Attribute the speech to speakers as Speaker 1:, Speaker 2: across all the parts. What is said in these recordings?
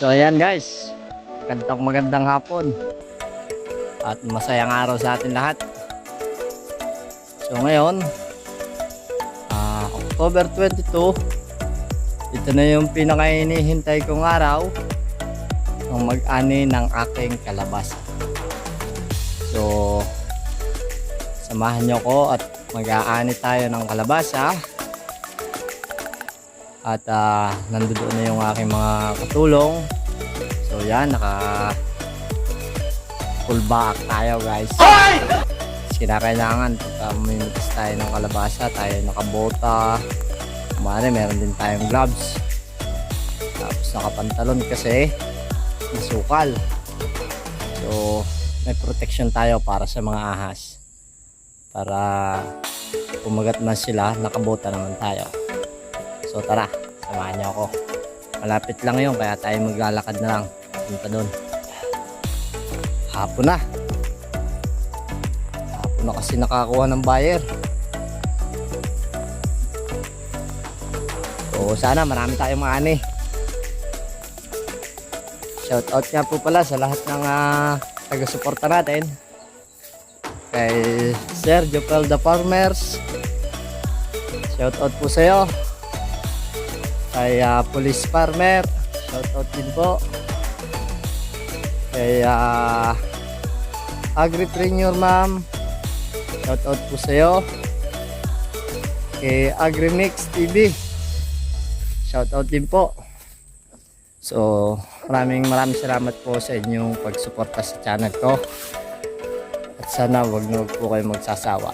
Speaker 1: So ayan guys, magandang magandang hapon at masayang araw sa atin lahat. So ngayon, ah, October 22, ito na yung pinakainihintay kong araw ng mag-ani ng aking kalabasa. So, samahan nyo ko at mag-aani tayo ng kalabasa. At ah, nandoon na yung aking mga katulong. So yan, naka full back tayo guys. Kinakailangan pagka mamimitas tayo ng kalabasa, tayo nakabota. Kumari, meron din tayong gloves. Tapos nakapantalon kasi masukal. So, may protection tayo para sa mga ahas. Para kumagat man sila, nakabota naman tayo. So tara, samahan niyo ako. Malapit lang yun, kaya tayo maglalakad na lang. Punta doon. Hapon na. Hapon na kasi nakakuha ng buyer. So sana marami tayong maani. Shout out nga po pala sa lahat ng ah, taga-suporta natin. Kay Sergio Pelda Farmers. Shout out po sa iyo kay ah, Police Farmer. Shoutout din po. Kay uh, Agripreneur Ma'am. Shoutout po sa iyo kay Agrimix TV shoutout din po. So maraming maraming salamat po sa inyong pagsuporta sa channel ko. At sana wag na po kayo magsasawa.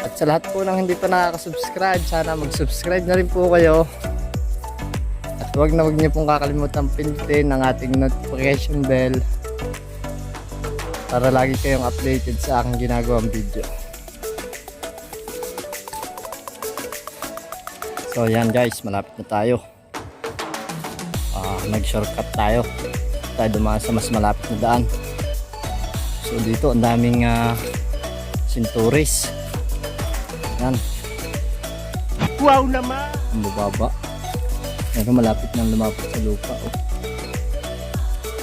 Speaker 1: At sa lahat po ng hindi pa nakaka-subscribe, sana mag-subscribe na rin po kayo. At huwag na huwag niyo pong kakalimutan pindutin ang ating notification bell para lagi kayong updated sa aking ginagawang video. So yan guys, malapit na tayo. Ah, nag-shortcut tayo. Tayo dumaan sa mas malapit na daan. So dito ang daming ah, sinturis. Yan,
Speaker 2: Wow naman!
Speaker 1: ang bababa. Pero malapit nang lumapit sa lupa. Oh.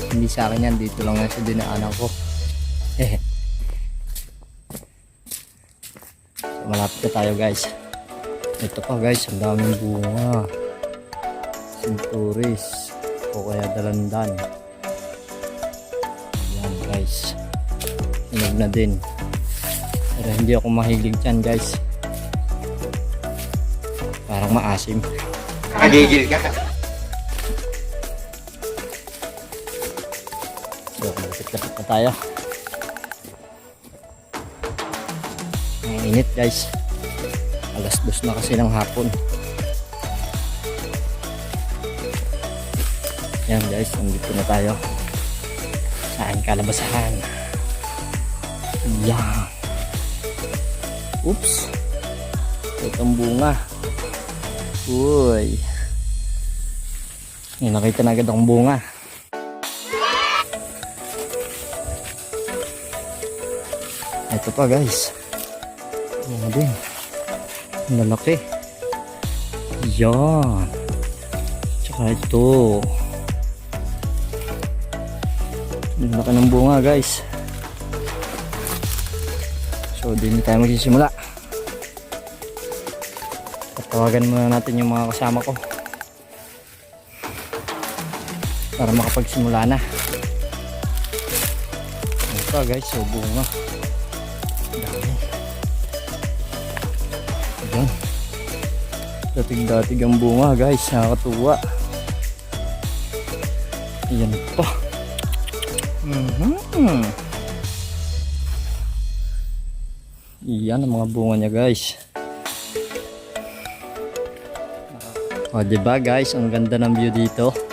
Speaker 1: Hindi sa akin yan, dito lang yan sa dinaanan ko. So, malapit na tayo guys. Ito pa guys, ang daming bunga. Sinturis. O kaya dalandan. Yan guys. Hinog na din. Pero hindi ako mahilig dyan guys. Parang maasim.
Speaker 2: Nagigil ka.
Speaker 1: So, malapit-lapit tayo. Ang init guys. Alas dos na kasi ng hapon. Yan guys, nandito na tayo. Saan kalabasahan? Yan. Oops. Itong bunga. Uy. Yan, nakita na agad akong bunga. Ito pa guys. Yan din. Lalaki. Yan. Tsaka ito. Ang laki ng bunga guys. So, din tayo magsisimula. Tawagan muna natin yung mga kasama ko. Para makapagsimula na. Ito guys, so bunga. Dami. Ayan. Datig-datig ang bunga guys, nakakatuwa. Ayan pa. Mhm. Iyan ang mga bunga niya guys. O, di ba guys, ang ganda ng view dito.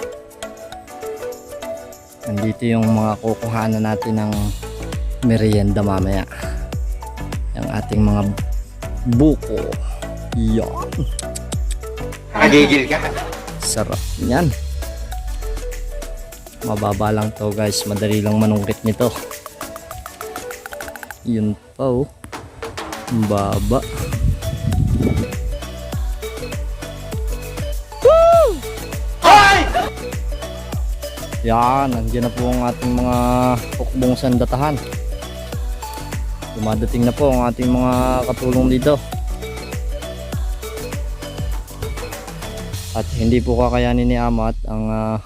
Speaker 1: Nandito yung mga kukuhanan natin ng merienda mamaya. Yung ating mga buko. Yan.
Speaker 2: Nagigil ka.
Speaker 1: Sarap yan. Mababa lang to guys. Madali lang manungkit nito. Yun pa oh. Baba. Yan, nandiyan na po ang ating mga pukbong sandatahan. Dumadating na po ang ating mga katulong dito. At hindi po kakayanin ni Amat ang ah,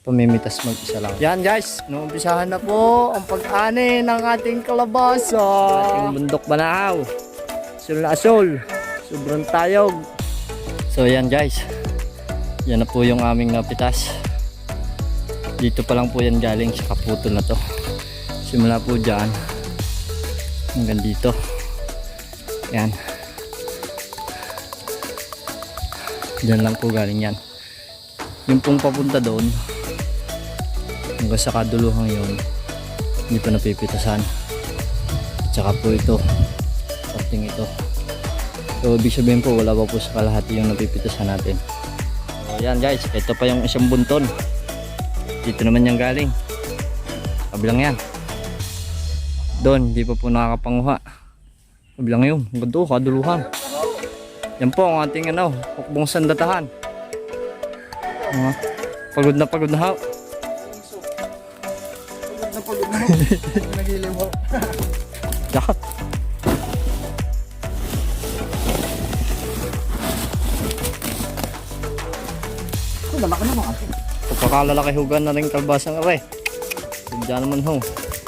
Speaker 1: pamimitas mag-isa lang. Yan guys, nuumpisahan na po ang pag-ani ng ating kalabasa. Ating bundok. Asul na asul. Sobrang tayog. So yan guys. Yan na po yung aming napitas. Dito pa lang po yan galing sa kaputol na to. Simula po dyan. Hanggang dito. Yan. Diyan lang po galing yan. Yung pong papunta doon. Hanggang sa kaduluhang yun. Hindi pa napipitasan. At saka po ito. Parting ito. So ibig sabihin po wala pa po sa kalahati yung napipitasan natin. So yan guys. Ito pa yung isang bunton. Dito naman yung galing. Kabilang yan. Doon, hindi pa po nakakapanguha. Kabilang yun. Ganda, kaduluhan. Yan po ang ating ano, hukbong sandatahan. Ah, pagod na pagod na ha.
Speaker 3: Nagilim mo.
Speaker 1: Yakat. Pagkakalalaki hugan na rin kalbasang are. Diyan naman ho.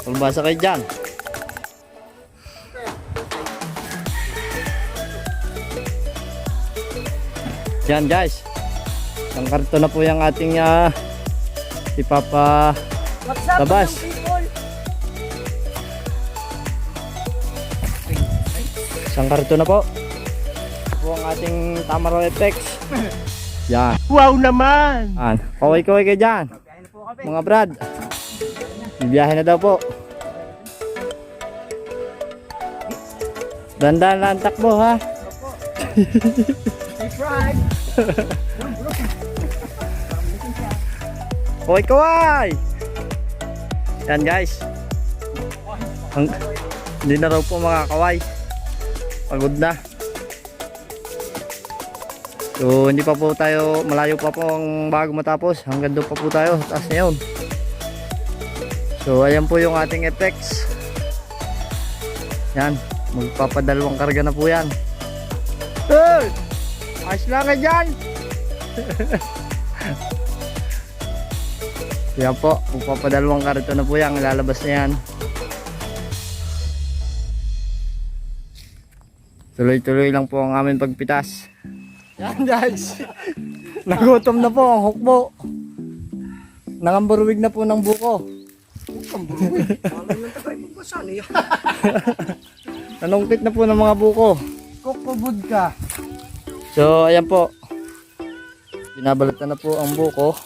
Speaker 1: Kalbasa kayo dyan. Yan guys. Ang karto na po yung ating ah, ipapa Labas. isang karto na po. Po ang ating Tamaro FX. Yan.
Speaker 2: Wow naman!
Speaker 1: Yan. Kaway-kaway kayo dyan. Mga brad. Bibiyahe na daw po. Dandan lang ang takbo ha.
Speaker 3: Fried.
Speaker 1: Kaway kaway! Yan guys. Ang, hindi na raw po makakaway. Pagod na. So hindi pa po tayo, malayo pa po ang bago matapos. Hanggang doon pa po tayo. Taas na yun. So ayan po yung ating effects. Yan. Magpapadalawang karga na po yan. Hey! Ayos lang ka dyan! Yan po, magpapadalawang karito na po yan, lalabas na yan. Tuloy-tuloy lang po ang aming pagpitas. Yan guys, nagutom na po ang hukbo. Nangamburwig na po ng buko. Nanungkit na po ng mga buko.
Speaker 3: Kukubod ka.
Speaker 1: So, ayan po. Binabalatan na po ang buko.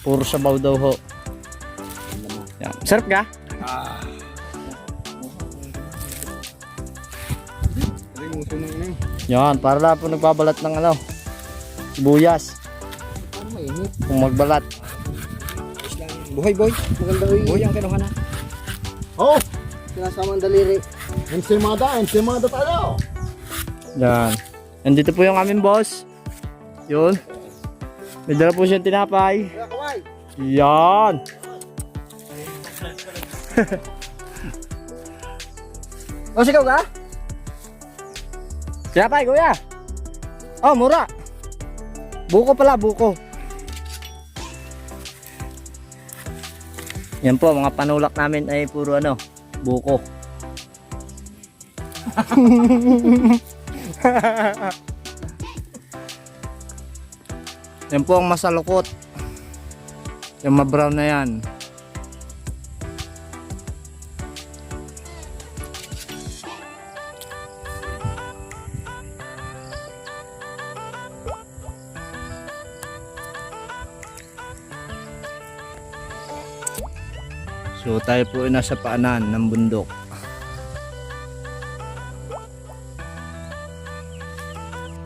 Speaker 1: Puro sabaw daw ho. Yan. Sarap ka? Yan, para na po nagbabalat ng ano, sibuyas.
Speaker 3: Parang mainit.
Speaker 1: Kung magbalat.
Speaker 3: Buhay boy. Maganda boy.
Speaker 1: Boy, ang kinuha na.
Speaker 3: Oh! Sinasama ang daliri. Ensimada, ensimada tayo.
Speaker 1: Yan. Nandito po yung aming boss. Yun. May dala po siyang tinapay. Yan.
Speaker 3: O, sigaw ka?
Speaker 1: Tinapay, kuya. Oh, mura. Buko pala, buko. Yan po, mga panulak namin ay puro ano, buko. yan po ang masalukot. Yung ma-brown na yan. So tayo po ay nasa paanan ng bundok.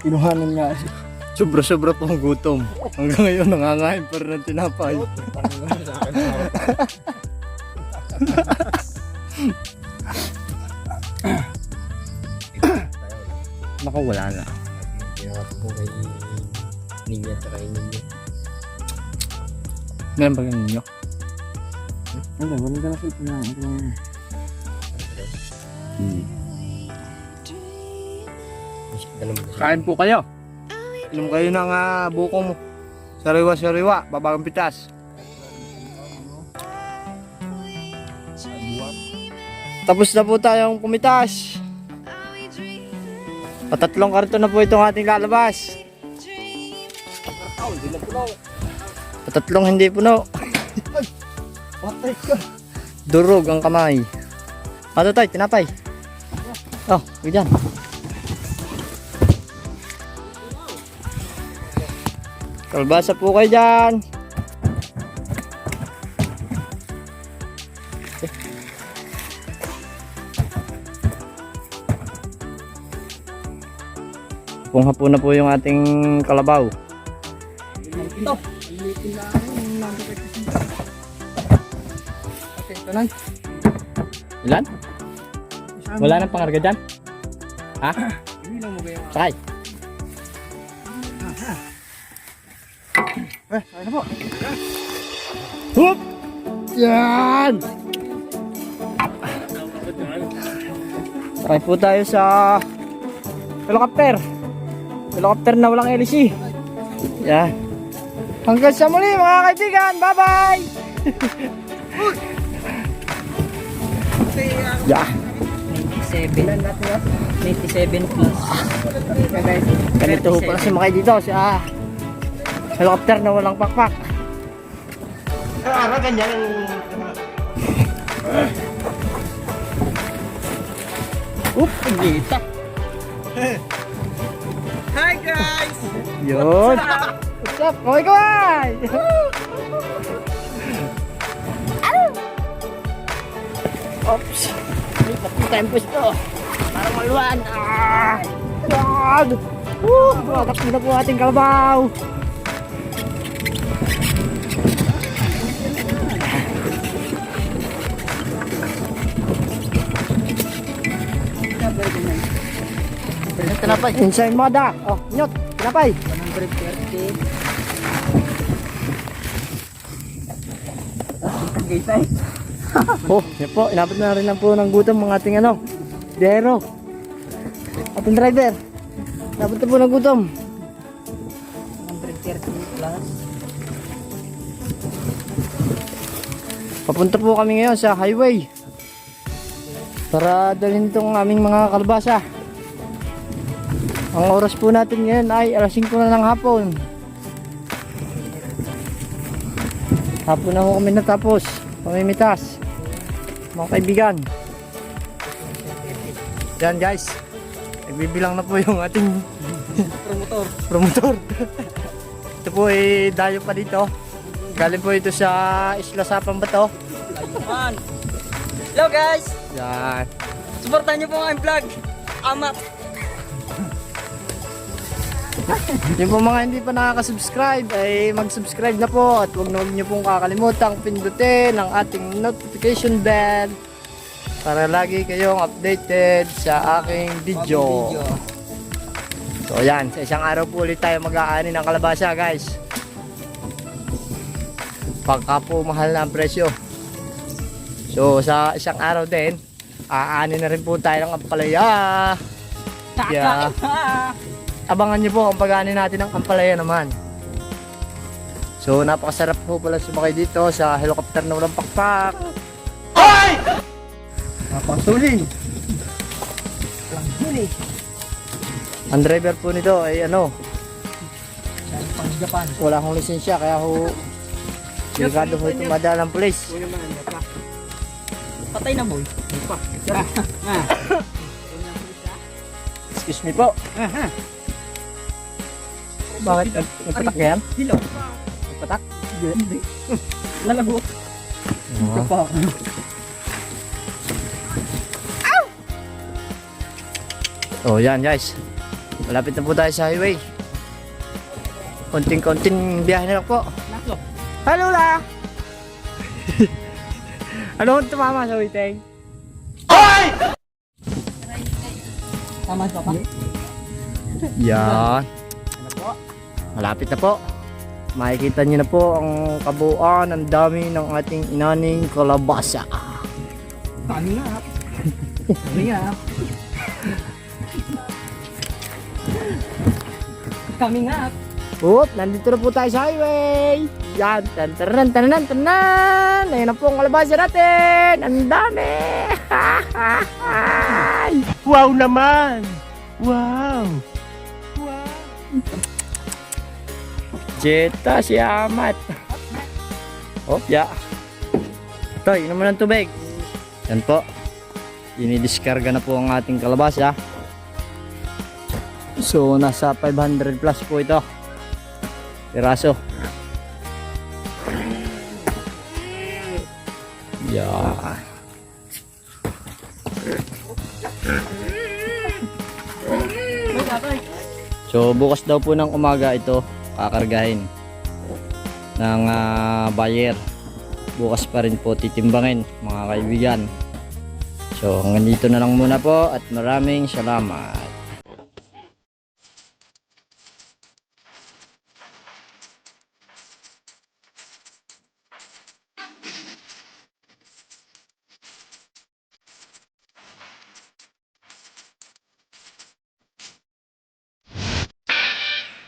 Speaker 3: Kinuhanan nga.
Speaker 1: Sobra-sobra pong gutom. Hanggang ngayon nangangain pa rin ng tinapay. Naku, wala na.
Speaker 3: Kaya po kay Ninja at kay Ninja.
Speaker 1: Meron ba ganun
Speaker 3: Hindi, wala ka na cellphone na. Lang.
Speaker 1: Kain po kayo. Inom kayo ng uh, bukong sariwa-sariwa, babagang pitas. Tapos na po tayong kumitas. Patatlong karton na po itong ating lalabas. Patatlong hindi puno.
Speaker 3: Patay ka.
Speaker 1: Durog ang kamay. Ano tayo, tinapay. Oh, ganyan. Kalbasa po kayo dyan. Pungha po na po yung ating kalabaw.
Speaker 3: Ito.
Speaker 1: Ito na. Ilan? Wala nang pangarga dyan? Ha? Sakay.
Speaker 3: Eh, ano po?
Speaker 1: Hup! Yan! Sakay po tayo sa helicopter. Helicopter na walang LC. Yan. Hanggang sa muli mga kaibigan. Bye-bye! yeah.
Speaker 4: 97. 97 plus.
Speaker 1: Ganito ho pala si Makay dito sa helicopter na walang pakpak.
Speaker 2: Ano, ganyan ang...
Speaker 1: Oop, gita.
Speaker 4: Hi guys!
Speaker 1: Yun. What's up? Kaway kaway! Oops. Lipat po tayong pwesto. Para maluwan. Ah! Yan! Woo! Tumatakbo na po ating kalabaw. Tinapay. Inside moda. Oh, nyot. Tinapay.
Speaker 4: 130.
Speaker 1: Oh, yan po. Inabot na rin lang po ng gutom mga ating ano. Dero. Ating driver. Inabot na po ng gutom.
Speaker 4: 130 plus.
Speaker 1: Papunta po kami ngayon sa highway. Para dalhin itong aming mga kalbasa. Ang oras po natin ngayon ay alas 5 na ng hapon. Hapon na po kami natapos. Pamimitas. Mga kaibigan. Yan guys. Nagbibilang na po yung ating
Speaker 4: Promotor.
Speaker 1: promotor. ito po ay dayo pa dito. Galing po ito sa Isla Sapang Bato.
Speaker 4: Man. Hello guys!
Speaker 1: Yan.
Speaker 4: Supportan niyo po ang vlog. Amat.
Speaker 1: Yung po mga hindi pa nakaka-subscribe ay mag-subscribe na po at huwag na huwag niyo pong kakalimutang pindutin ang ating notification bell para lagi kayong updated sa aking video. So yan, sa isang araw po ulit tayo mag-aani ng kalabasa guys. Pagka po mahal na ang presyo. So sa isang araw din, aani na rin po tayo ng ampalaya. Yeah. Abangan niyo po ang pag-aani natin ng ampalaya naman. So napakasarap po pala sumakay dito sa helicopter na walang pakpak.
Speaker 3: Napasuling.
Speaker 1: Ang driver po nito ay ano,
Speaker 4: Pang Japan.
Speaker 1: wala akong lisensya kaya ho delikado ho ito madala ng police.
Speaker 4: Patay na boy.
Speaker 1: Excuse me po. Bakit? Nag- Nagpatak ka yan?
Speaker 4: Dilo.
Speaker 1: Nagpatak?
Speaker 4: Hindi. Lalago.
Speaker 1: Oo. Oh, yan guys. Malapit na po tayo sa highway. Konting-konting biyahe na lang po. Hello la! ano ang tumama sa waiting?
Speaker 4: Tama pa pa.
Speaker 1: Yan.
Speaker 4: Ano po?
Speaker 1: Malapit na po. makikita nyo na po ang kabuuan, ang dami ng ating inaning kalabasa.
Speaker 4: Kami nga. Kami nga. Kami nga.
Speaker 1: Oop, nandito na po tayo sa highway. Yan, tan tanan tanan tanan. Ayun na po ang kalabasa natin. Ang dami.
Speaker 2: Wow naman! Wow!
Speaker 1: Jeta, si Amat. Hop, ya. Ito, inom mo ng tubig. Yan po. Dinidiskarga na po ang ating kalabasa. So, nasa 500 plus po ito. Piraso. Yeah. So bukas daw po ng umaga ito kakargahin ng ah, buyer. Bukas pa rin po titimbangin mga kaibigan. So hanggang dito na lang muna po at maraming salamat.